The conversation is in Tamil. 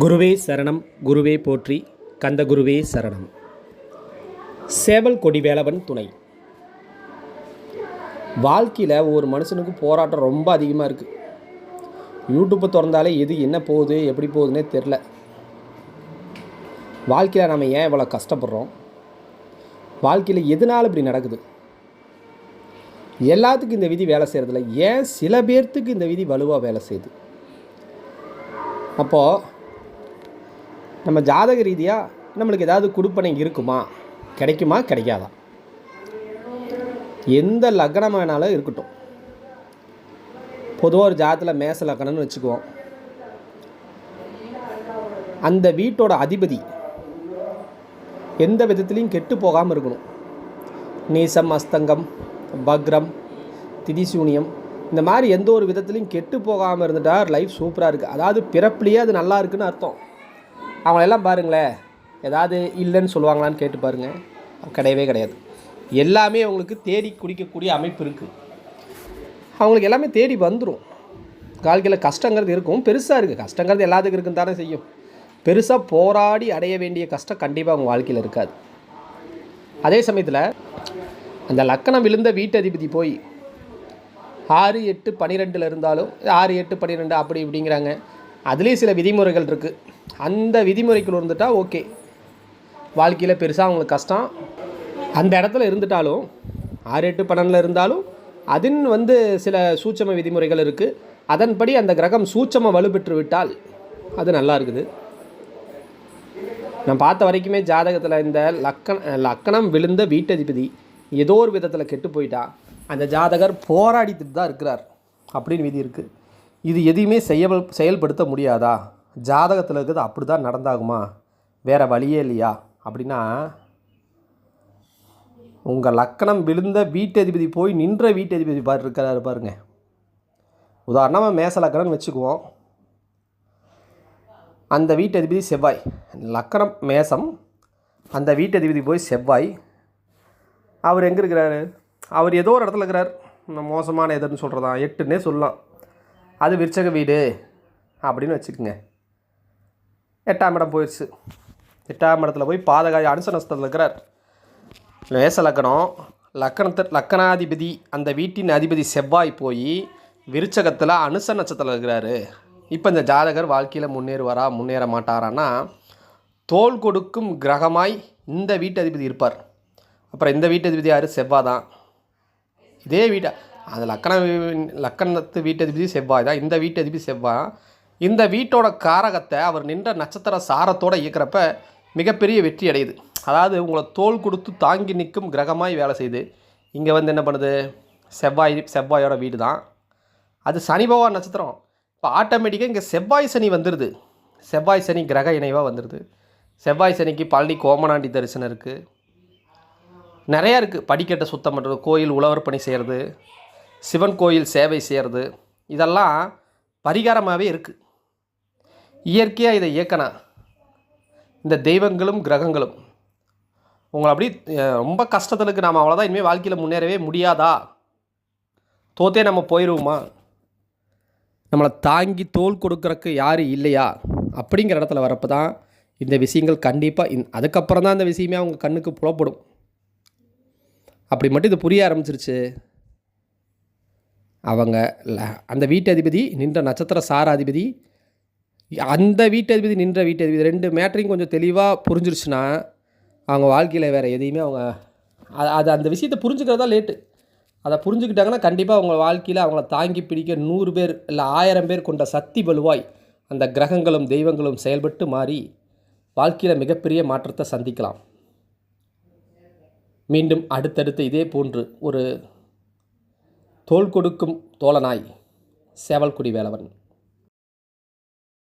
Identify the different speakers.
Speaker 1: குருவே சரணம் குருவே போற்றி கந்த குருவே சரணம். சேவல் கொடி வேலவன் துணை. வாழ்க்கையில் ஒரு மனுஷனுக்கு போராட்டம் ரொம்ப அதிகமாக இருக்குது யூடியூப்பை திறந்தாலே எது என்ன போகுது எப்படி போகுதுன்னே தெரில வாழ்க்கையில் நம்ம ஏன் இவ்வளோ கஷ்டப்படுறோம்? வாழ்க்கையில் எதனால் இப்படி நடக்குது? எல்லாத்துக்கும் இந்த விதி வேலை செய்கிறதில்ல ஏன் சில பேர்த்துக்கு இந்த விதி வலுவாக வேலை செய்யுது? அப்போது நம்ம ஜாதக ரீதியாக நம்மளுக்கு ஏதாவது கொடுப்பனை இருக்குமா? கிடைக்குமா? கிடைக்காதா? எந்த லக்னம் வேணாலும் இருக்கட்டும். பொதுவாக ஒரு ஜாதத்தில் மேச லக்னம்னு வச்சுக்குவோம். அந்த வீட்டோட அதிபதி எந்த விதத்துலையும் கெட்டு போகாமல் இருக்கணும். நீசம் அஸ்தங்கம் பக்ரம் திதிசூனியம் இந்த மாதிரி எந்த ஒரு விதத்துலையும் கெட்டு போகாமல் இருந்துட்டால் லைஃப் சூப்பராக இருக்குது அதாவது பிறப்புலேயே அது நல்லா இருக்குன்னு அர்த்தம். அவங்களெல்லாம் பாருங்களேன். ஏதாவது இல்லைன்னு சொல்லுவாங்களான்னு கேட்டு பாருங்கள் கிடையவே கிடையாது. எல்லாமே அவங்களுக்கு தேடி குடிக்கக்கூடிய அமைப்பு இருக்குது அவங்களுக்கு எல்லாமே தேடி வந்துடும் வாழ்க்கையில் கஷ்டங்கிறது இருக்கும். பெருசாக இருக்குது கஷ்டங்கிறது எல்லாத்துக்கும் இருக்குன்னு தானே செய்யும். பெருசாக போராடி அடைய வேண்டிய கஷ்டம் கண்டிப்பாக அவங்க வாழ்க்கையில் இருக்காது. அதே சமயத்தில் அந்த லக்கணம் விழுந்த வீட்டதிபதி போய் ஆறு எட்டு பன்னிரெண்டில் இருந்தாலும் ஆறு எட்டு பன்னிரெண்டு அப்படி இப்படிங்கிறாங்க. அதுலேயும் சில விதிமுறைகள் இருக்குது அந்த விதிமுறைக்குள் இருந்துட்டால் ஓகே. வாழ்க்கையில் பெருசாக அவங்களுக்கு கஷ்டம். அந்த இடத்துல இருந்துட்டாலும் ஆறு எட்டு பன்னெண்டில் இருந்தாலும் அதன் வந்து சில சூட்சம விதிமுறைகள் இருக்குது அதன்படி அந்த கிரகம் சூட்சமாக வலுப்பெற்று விட்டால் அது நல்லா இருக்குது. நான் பார்த்த வரைக்குமே ஜாதகத்தில் இந்த லக்கண லக்கணம் விழுந்த வீட்டதிபதி ஏதோ ஒரு விதத்தில் கெட்டு போயிட்டா அந்த ஜாதகர் போராடித்துட்டு தான் இருக்கிறார். அப்படின்னு விதி இருக்குது இது எதையுமே செய்ய செயல்படுத்த முடியாதா? ஜாதகத்தில் இருக்கிறது அப்படி தான் நடந்தாகுமா? வேறு வழியே இல்லையா? அப்படின்னா உங்கள் லக்கணம் விழுந்த வீட்டதிபதி போய் நின்ற வீட்டதிபதி பார் இருக்கிறாரு பாருங்க. உதாரணமாக மேச லக்கணம்னு வச்சுக்குவோம். அந்த வீட்டதிபதி செவ்வாய். லக்கணம் மேசம். அந்த வீட்டதிபதி போய் செவ்வாய். அவர் எங்கே இருக்கிறாரு? அவர் ஏதோ ஒரு இடத்துல இருக்கிறார். மோசமான எதுன்னு சொல்கிறதா எட்டுன்னே சொல்லலாம். அது விருச்சக வீடு அப்படின்னு வச்சுக்கோங்க. எட்டாம் இடம் போயிடுச்சு. எட்டாம் இடத்துல போய் பாதகாய் அனுசனஸ்தத்தில் இருக்கிறார். வேச லக்கணம் லக்கணத்தை லக்கணாதிபதி அந்த வீட்டின் அதிபதி செவ்வாய் போய் விருச்சகத்தில் அனுச நட்சத்திரத்தில் இருக்கிறாரு. இப்போ இந்த ஜாதகர் வாழ்க்கையில் முன்னேறுவாரா முன்னேற மாட்டாரான்னா தோல் கொடுக்கும் கிரகமாய் இந்த வீட்டு அதிபதி இருப்பார். அப்புறம் இந்த வீட்டு அதிபதி யார்? செவ்வாய் தான் இதே வீட்டை அந்த லக்கண லக்கணத்து வீட்டதிபதி செவ்வாய் தான். இந்த வீட்டதிபதி செவ்வாய். இந்த வீட்டோட காரகத்தை அவர் நின்ற நட்சத்திர சாரத்தோடு இயக்கிறப்ப மிகப்பெரிய வெற்றி அடையுது. அதாவது உங்களை தோல் கொடுத்து தாங்கி நிற்கும் கிரகமாய் வேலை செய்யுது. இங்கே வந்து என்ன பண்ணுது? செவ்வாய் செவ்வாயோட வீடு தான். அது சனி பகவான் நட்சத்திரம். இப்போ ஆட்டோமேட்டிக்காக இங்கே செவ்வாய் சனி வந்துடுது செவ்வாய் சனி கிரக இணைவாக வந்துடுது செவ்வாய் சனிக்கு பழனி கோமனாண்டி தரிசனம் இருக்குது நிறையா இருக்குது படிக்கட்டை சுத்தம் பண்ணுறது கோயில் உழவர் பணி செய்கிறது சிவன் கோயில் சேவை செய்கிறது இதெல்லாம் பரிகாரமாகவே இருக்குது இயற்கையாக இதை இயக்கணும் இந்த தெய்வங்களும் கிரகங்களும் உங்களை அப்படி ரொம்ப கஷ்டத்தில் இருக்குது நாம் அவ்வளோதான் இனிமேல் வாழ்க்கையில் முன்னேறவே முடியாதா? தோத்தே நம்ம போயிடுவோமா நம்மளை தாங்கி தோல் கொடுக்குறக்கு யாரும் இல்லையா? அப்படிங்கிற இடத்துல வரப்போ தான் இந்த விஷயங்கள் கண்டிப்பாக இந் அதுக்கப்புறம் தான் இந்த விஷயமே அவங்க கண்ணுக்கு புலப்படும். அப்படி மட்டும் இது புரிய ஆரம்பிச்சிருச்சு. அவங்க அந்த வீட்டதிபதி நின்ற நட்சத்திர சாராதிபதி அந்த வீட்டதிபதி நின்ற வீட்டதிபதி ரெண்டு மேட்ரையும் கொஞ்சம் தெளிவாக புரிஞ்சிருச்சுன்னா அவங்க வாழ்க்கையில் வேறு எதையுமே அவங்க அது அந்த விஷயத்தை புரிஞ்சுக்கிறது தான் லேட்டு. அதை புரிஞ்சுக்கிட்டாங்கன்னா கண்டிப்பாக அவங்க வாழ்க்கையில் அவங்கள தாங்கி பிடிக்க நூறு பேர் இல்லை ஆயிரம் பேர் கொண்ட சக்தி வலுவாய் அந்த கிரகங்களும் தெய்வங்களும் செயல்பட்டு மாறி வாழ்க்கையில் மிகப்பெரிய மாற்றத்தை சந்திக்கலாம். மீண்டும் அடுத்தடுத்து இதே போன்று ஒரு தோல் கொடுக்கும் தோழனாய் சேவல்குடி வேலவன்.